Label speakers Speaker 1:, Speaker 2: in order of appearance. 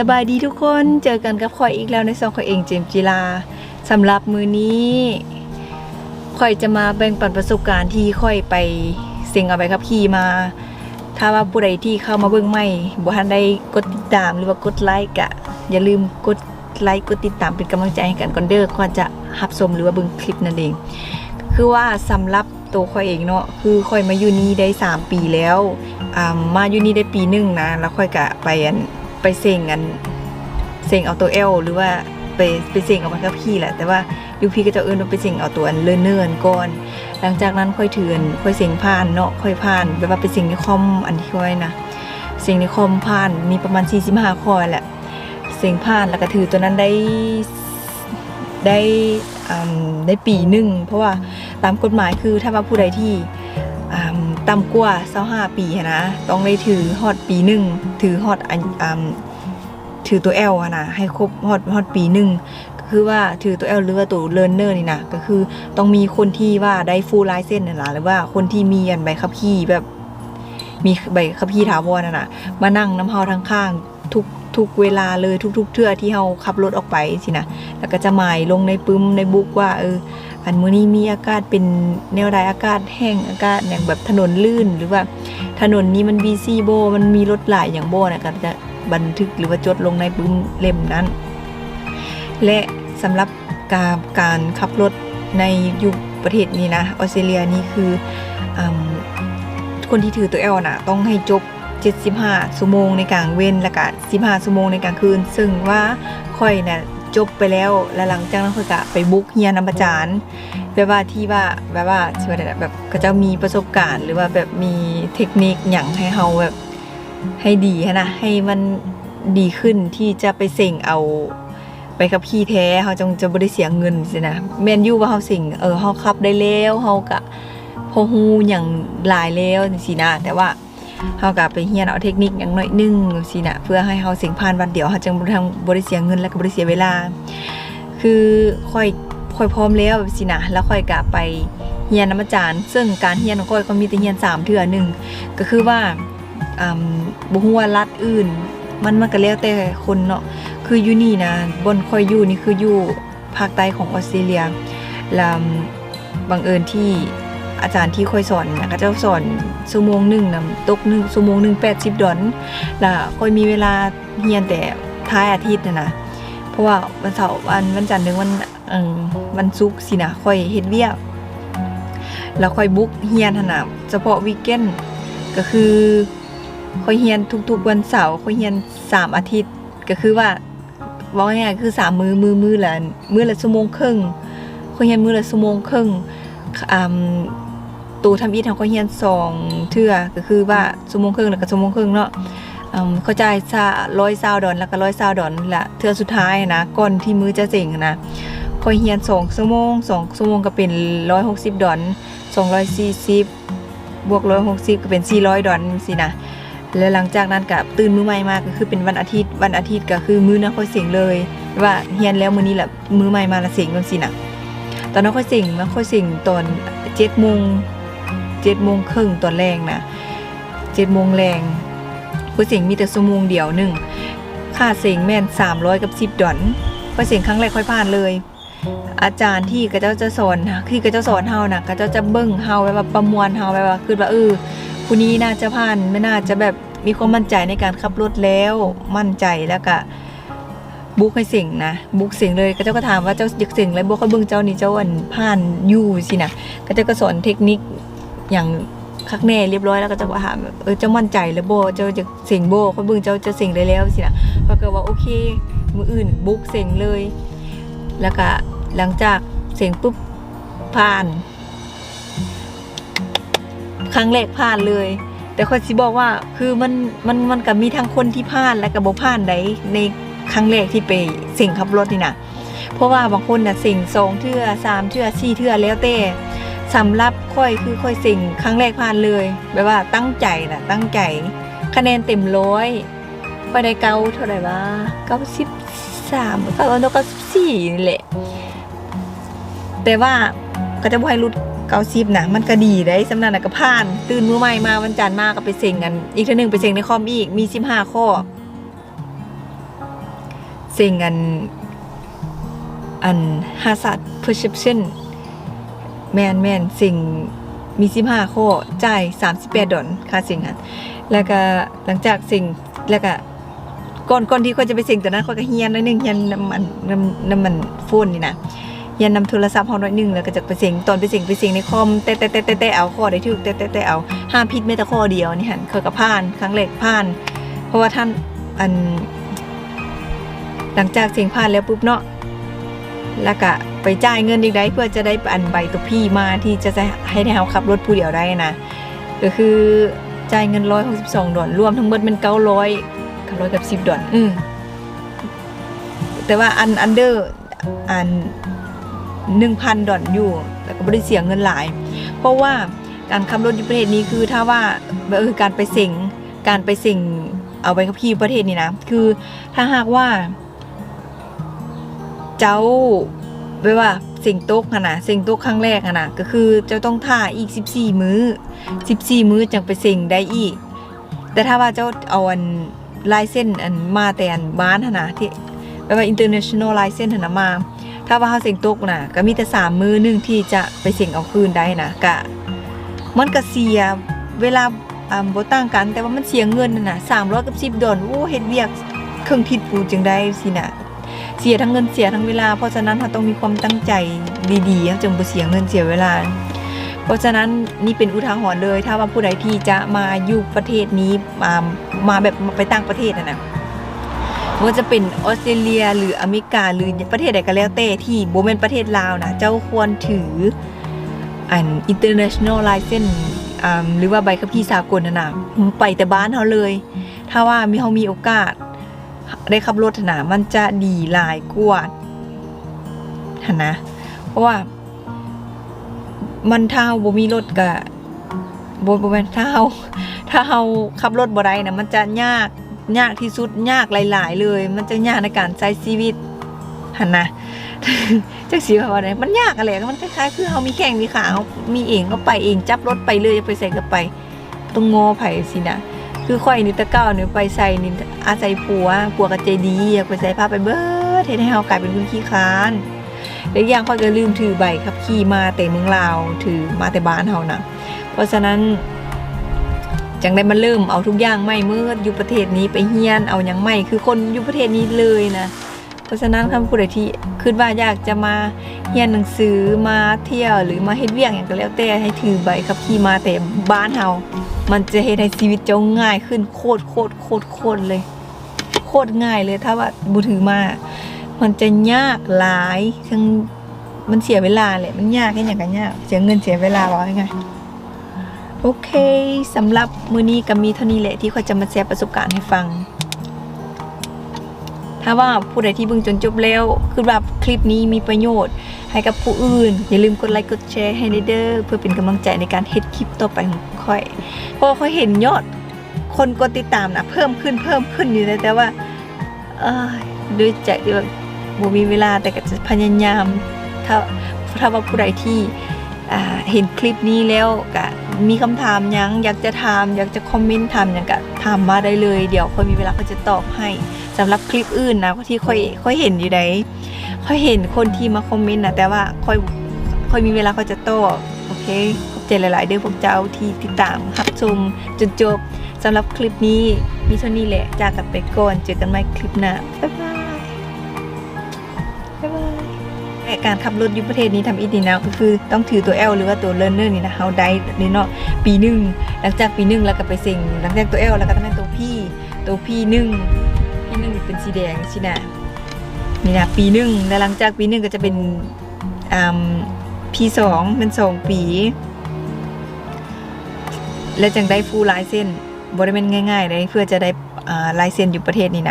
Speaker 1: สบายดีทุกคนเจอกันกับข่อยอีกแล้วในซองข่อยเองเจมจีลาสำหรับมือนี้ข่อยจะมาแบ่งปันประสบการณ์ที่ข่อยไปเซ็งเอาไปขับขี่มา ถ้าว่าผู้ใดที่เข้ามาเบิ่งใหม่บ่ทันได้กดติดตามหรือว่ากดไลค์กะ อย่าลืมกดไลค์กดติดตามเป็นกำลังใจให้กันก่อนเด้อก่อนจะรับชมหรือว่าเบิ่งคลิปนั่นเอง คือว่าสำหรับตัวข่อยเองเนาะคือข่อยมาอยู่นี่ได้ 3 ปีแล้วมาอยู่นี่ได้ปีหนึ่งนะแล้วข่อยกะไปอัน ไปเซ็งอันเซ็งเอาตัวเอลหรือว่าไปไปเซ็งเอามันกับพี่แหละ แต่ว่ายูพี่ก็จะเอิ้นว่าไปเซ็งเอาตัวอันเลนเนินก่อน หลังจากนั้นค่อยเถือนค่อยเซ็งผ่านเนาะค่อยผ่านแบบว่าไปเซ็งในคอมอันที่ค่อยนะเซ็งในคอมผ่านมีประมาณ 45ข้อแหละเซ็งผ่านแล้วก็ถือตัวนั้นได้ได้ได้ปีหนึ่งเพราะว่าตามกฎหมายคือถ้าว่าผู้ใดที่อ่า ต่ำกว่า25ปีหั้นนะต้องได้ถือฮอดปีหนึ่งถือฮอดอันอ่าถือตัว L อะนะให้ครบฮอดฮอดปีหนึ่งคือว่าถือตัว L หรือว่าตัวเลินเนอร์นี่นะก็คือต้องมีคนที่ว่าได้ฟูลไลเซนนั่นล่ะหรือว่าคนที่มีอันใบขับขี่แบบมีใบขับขี่ถาวรนั่นน่ะมานั่งน้ำเฮาทั้งข้างทุก ทุกเวลาเลยทุก ๆเทื่อที่เฮาขับรถออกไปสินะแล้วก็จะหมายลงในปึ้มในบุ๊กว่าเอออันมื้อนี้มีอากาศเป็นแนวใดอากาศแห้งอากาศอย่างแบบถนนลื่นหรือว่าถนนนี้มันบีซีโบมันมีรถหลายอย่างโบนะก็จะบันทึกหรือว่าจดลงในปึ้มเล่มนั้น และสำหรับการการขับรถในยุคประเทศนี้นะออสเตรเลียนี่คืออคนที่ถือตัว L น่ะต้องให้จบ 75ชั่วโมงในกลางเว้นแล้วก็15ชั่วโมงในกลางคืน ซึ่งว่าค่อยน่ะจบไปแล้วแล้วหลังจากนั้นค่อยก็ไปบุกเฮียนำอาจารย์แบบว่าที่ว่าแบบว่าชื่อว่าแบบก็จะมีประสบการณ์ หรือว่าแบบมีเทคนิคอย่างให้เฮาแบบให้ดีนะให้มันดีขึ้นที่จะไปเส่งเอาไปขับขี่แท้เฮาจงจะบ่ได้เสียเงินสินะแมนยูว่าเฮาสิ่งเออเฮาขับได้แล้วเฮาก็พอฮูอย่างหลายแล้วจังซี่นะแต่ว่า เฮาก็ไปเรียนเอาเทคนิคอย่างน้อยหนึงสินะเพื่อให้เฮาเสิ่งผ่านวันเดียวเฮาจังบ่ทางบ่ได้เสียเงินและก็บ่ได้เสียเวลา คือค่อยค่อยพร้อมแล้วแบบสินะแล้วค่อยกะไปเฮียนน้ำอาจารย์ ซึ่งการเฮียนของค่อยก็มีแต่เฮียนสามเทื่อหนึ่งก็คือว่าอ่าบุหัวารัฐอื่น มันมันก็แล้วแต่คนเนาะคืออยู่นี่นะบนค่อยอยู่นี่คืออยู่ภาคใต้ของออสเตรเลียแล้วบังเอิญที่ อาจารย์ที่คอยสอนนะก็จะสอนชั่วโมงหนึ่งนะตกหนึ่งชั่วโมงหนึ่งแปดสิบดอลแล้วคอยมีเวลาเฮียนแต่ท้ายอาทิตย์นะนะเพราะว่าวันเสาร์วันวันจันทร์ถึงวันวันศุกร์สินะคอยเฮ็ดเวียกแล้วคอยบุ๊กเฮียนหนะเฉพาะวีเอนก็คือคอยเฮียนทุกๆวันเสาร์คอยเฮียนสามอาทิตย์ก็คือว่าว่าง่ายคือสามมือมือมือละมือละชั่วโมงครึ่งคอยเฮียนมือละชั่วโมงครึ่ง ตูทำอีทเขาก็เฮียนสองเทื่อก็คือว่าชั่วโมงครึ่งแล้วก็ชั่วโมงครึ่งเนาะเข้าใจซาร้อยซาวดอนแล้วก็ร้อยซาวดอนละเทือสุดท้ายนะก่อนที่มือจะเจ๋งนะคอยเฮียนสองชั่วโมงสองชั่วโมงก็เป็นร้อยหกสิบดอนสองร้อยสี่สิบบวกร้อยหกสิบก็เป็นสี่ร้อยดอนสินะแล้วหลังจากนั้นก็ตื่นมือใหม่มาก็คือเป็นวันอาทิตย์วันอาทิตย์ก็คือมือนั้นค่อยเสียงเลย ว่าเฮียนแล้วมือนี้แหละมือใหม่มาละเสียงกันสินะตอนนั้นคอยเสียงมันค่อยเสียงตอนเจ็ดโมง เจ็ดโมงครึ่งตอนแรงนะเจ็ดโมงแรงผู้เสียงมีแต่ชั่วโมงเดียวหนึ่งค่าเสียงแม่น300กับ10ดอลพอเสียงครั้งแรกค่อยผ่านเลย อาจารย์ที่ก็เจ้าจะสอนที่ก็เจ้าสอนเฮานะก็เจ้าจะเบิ่งเฮาไว้ว่าประมวลเฮาไว้ว่าคือว่าเออผู้นี้น่าจะผ่านไม่น่าจะแบบมีความมั่นใจในการขับรถแล้วมั่นใจแล้วก็บุกให้เสียงนะบุกเสียงเลยก็เจ้าก็ถามว่าเจ้าอยากเสียงอะไรบอกเขาเบิ่งเจ้านี่เจ้าอันผ่านอยู่สินะก็เจ้าก็สอนเทคนิค อย่างคักแน่เรียบร้อยแล้วก็จะว่าถามเออเจ้ามั่นใจแล้วโบเจ้าจะเสียงโบเขาบิ่งเจ้าจะเสียงได้แล้วสินะปรากฏว่าโอเคมืออื่นบุกเสียงเลย แล้วก็หลังจากเสียงปุ๊บผ่าน ครั้งแรกผ่านเลย แต่คนสิบอกว่าคือมันมันมันก็มีทั้งคนที่ผ่านและก็บ่ผ่านไดในครั้งแรกที่ไปเสียงขับรถนี่นะเพราะว่าบางคนน่ะเสียงสองเทื่อสามเทื่อสี่เทื่อแล้วแต่ สำหรับค่อยคือค่อยสียงครั้งแรกผ่านเลยแบบว่าตั้งใจนะตั้งใจ คะแนนเต็มร้อยไปได้เก้าเท่าไหร่วะเก้าสิบสามเก้าเก้าสิบสี่นี่แหละ แต่ว่าก็จะบ่ให้รุดเก้าสิบนะมันก็ดีได้สำนักนะก็ผ่าน ตื่นมือใหม่มาวันจันทร์มาก็ไปเซ็งกัน อีกเทีนึงไปเซ็งในคอมอีกมีสิบห้าข้อเซ็งอันอันฮาสัต perception แมนแมนสิ่งมี15ข้อจ่าย38ดอลค่าสิ่งนั้นแล้วก็หลังจากสิ่งแล้วก็ก่อนก่อนที่เขาจะไปสิ่งแตอนนั้นเขาก็เฮียนน้อยนึงเฮียนน้ำมันน้ำน้ำมันโฟนนี่นะเฮียนนำโทรศัพท์เฮาหน่อยหนึงแล้วก็จะไปสิ่งตอนไปสิ่งไปสิ่งในคอมแต่แต่แต่แต่แต่เอาข้อได้ถูกแต่แต่แต่เอาห้ามผิดแม้แต่ข้อเดียวนี่หั่นเขาก็ผ่านครั้งแรกผ่าน เพราะว่าท่านอัน หลังจากสียงผ่านแล้วปุ๊บเนาะ แล้วก็ไปจ่ายเงินอีกได้เพื่อจะได้อันใบตัวพี่มาที่จะให้ให้เราขับรถผู้เดียวได้นะก็คือจ่ายเงินร้อยหกสิบสองดอลรวมทั้งหมดเป็นเก้าร้อยเก้าร้อยกับสิบ10ดอลอืมแต่ว่าอันอันเดอร์อันหนึ่งพันดอลอยู่แต่ก็ไม่ได้เสียเงินหลาย เพราะว่าการขับรถอยู่ประเทศนี้คือถ้าว่าเออการไปเสิงการไปเสิงเอาไปขับขี่ประเทศนี้นะ คือถ้าหากว่า เจ้าไม่ว่าสิ่งโต๊กอะนะสิ่งโต๊กครั้งแรกอะนะก็คือเจ้าต้องท่าอีก 14 มื้อ 14 มื้อจังไปสิ่งได้อีก แต่ถ้าว่าเจ้าเอาอันลายเส้นอันมาแต่อันบ้านนะที่แปลว่า international ลายเส้นหนนะมา ถ้าว่าเขาเสียงตกนะก็มีแต่สามมือหนึ่งที่จะไปเสียงเอาคืนได้นะกะมันก็เสียเวลาอ่าบ่ต่างกันแต่ว่ามันเสียเงินน่ะนะสามร้อยกับสิบดอลโอ้เฮ็ดเวียกเครื่องทิศปูจึงได้สินะ เสียทั้งเงินเสียทั้งเวลา เพราะฉะนั้นเราต้องมีความตั้งใจดีๆจึงบ่เสียเงินเสียเวลา เพราะฉะนั้นนี่เป็นอุทาหรณ์เลย ถ้าว่าผู้ใดที่จะมาอยู่ประเทศนี้มามาแบบไปต่างประเทศนะนะว่าจะเป็นออสเตรเลียหรืออเมริกาหรือประเทศใดก็แล้วแต่ที่โบเมนประเทศลาวนะเจ้าควรถืออัน international license หรือว่าใบขับขี่สากลนะนะไปแต่บ้านเขาเลย ถ้าว่ามีเขามีโอกาส ได้ขับรถนะมันจะดีลายกว่าหันะเพราะว่า มันถ้าเราบ่มีรถก็บ่บ่แม่นถ้าเราถ้าเราขับรถบ่ได้นะมันจะยากยากที่สุดยากหลาย ๆ เลย มันจะยากในการใช้ชีวิตหันนะจักสีว่าไดมันยากอะไรมันคล้ายๆคือเขามีแข่งมีขาเขามีเองก็ไปเองจับรถไปเลยจะไปใส่ก็ไป ต้องงอไผ่สินะ คือข่อยนี่ตะเก้าเนี่ยไปใส่นี่อาศัยผัวผัวกับใจดีอยากไปใส่ผ้าไปเบิดเทให้เฮากลายเป็นคนขี้ค้านและอีกอย่างข่อยก็ลืมถือใบขับขี่มาแต่เมืองลาวถือมาแต่บ้านเฮานะเพราะฉะนั้นจังได้มันเริ่มเอาทุกอย่างไม่เมื่ออยู่ประเทศนี้ไปเฮียนเอาอย่างไม่คือคนอยู่ประเทศนี้เลยนะ เพราะฉะนั้นคำพูดใดที่คิดว่าอยากจะมาเฮียนหนังสือมาเที่ยวหรือมาเฮ็ดเวียกอย่างก็แล้วแต่ให้ถือใบขับขี่มาแต่บ้านเฮามันจะเฮ็ดให้ชีวิตเจ้าง่ายขึ้นโคตรโคตรโคตรโคตรเลย โคตรง่ายเลยถ้าว่าบูถือมา มันจะยากหลายทั้งมันเสียเวลาแหละมันยากแค่อย่างกันยากเสียเงินเสียเวลาว่าไงโอเคสำหรับมือนี้ก็มีเท่านี้แหละที่เขาจะมาแชร์ประสบการณ์ให้ฟัง ถ้าว่าผู้ใดที่เบิ่งจนจบแล้ว คือว่าคลิปนี้มีประโยชน์ ให้กับผู้อื่น อย่าลืมกดไลค์กดแชร์ให้เด้อเพื่อเป็นกำลังใจในการเฮ็ดคลิปต่อไปของค่อยเพราะว่าค่อยเห็นยอดคนกดติดตามนะเพิ่มขึ้นเพิ่มขึ้นอยู่เลยแต่ว่าเอ้ยด้วยใจที่แบบบ่มีเวลาแต่ก็จะพยายามถ้าถ้าว่าผู้ใดที่เห็นคลิปนี้แล้วก็ มีคำถามยังอยากจะถามอยากจะคอมเมนต์ถามยังก็ถามมาได้เลย เดี๋ยวค่อยมีเวลาก็จะตอบให้สำหรับคลิปอื่นนะที่ค่อยค่อยเห็นอยู่ไหนค่อยเห็นคนที่มาคอมเมนต์นะแต่ว่าค่อยค่อยมีเวลาก็จะตอบโอเคขอบใจหลาย ๆ เด้อพวกเจ้าที่ติดตามรับชมจนจบสำหรับคลิปนี้มีเท่านี้แหละจากกันไปก่อนเจอกันใหม่คลิปหน้าบ๊ายบาย การขับรถอยู่ประเทศนี้ทำอีกนี่นะก็คือต้องถือตัว L หรือว่าตัว learner นี่นะเฮาได้นี่เนาะปีหนึ่งหลังจากปีหนึ่งแล้วก็ไปเซ็งหลังจากตัว L แล้วก็ต้องเป็นตัวพี่ตัวพี่หนึ่งพี่หนึ่งเป็นสีแดงสินะนี่นะปีหนึ่งแล้วหลังจากปีหนึ่งก็จะเป็นพี่สองเป็นสองปี และจังได้ฟูลลายเส้นบริเวณง่ายๆเลยเพื่อจะได้ลายเส้นอยู่ประเทศนี้นะ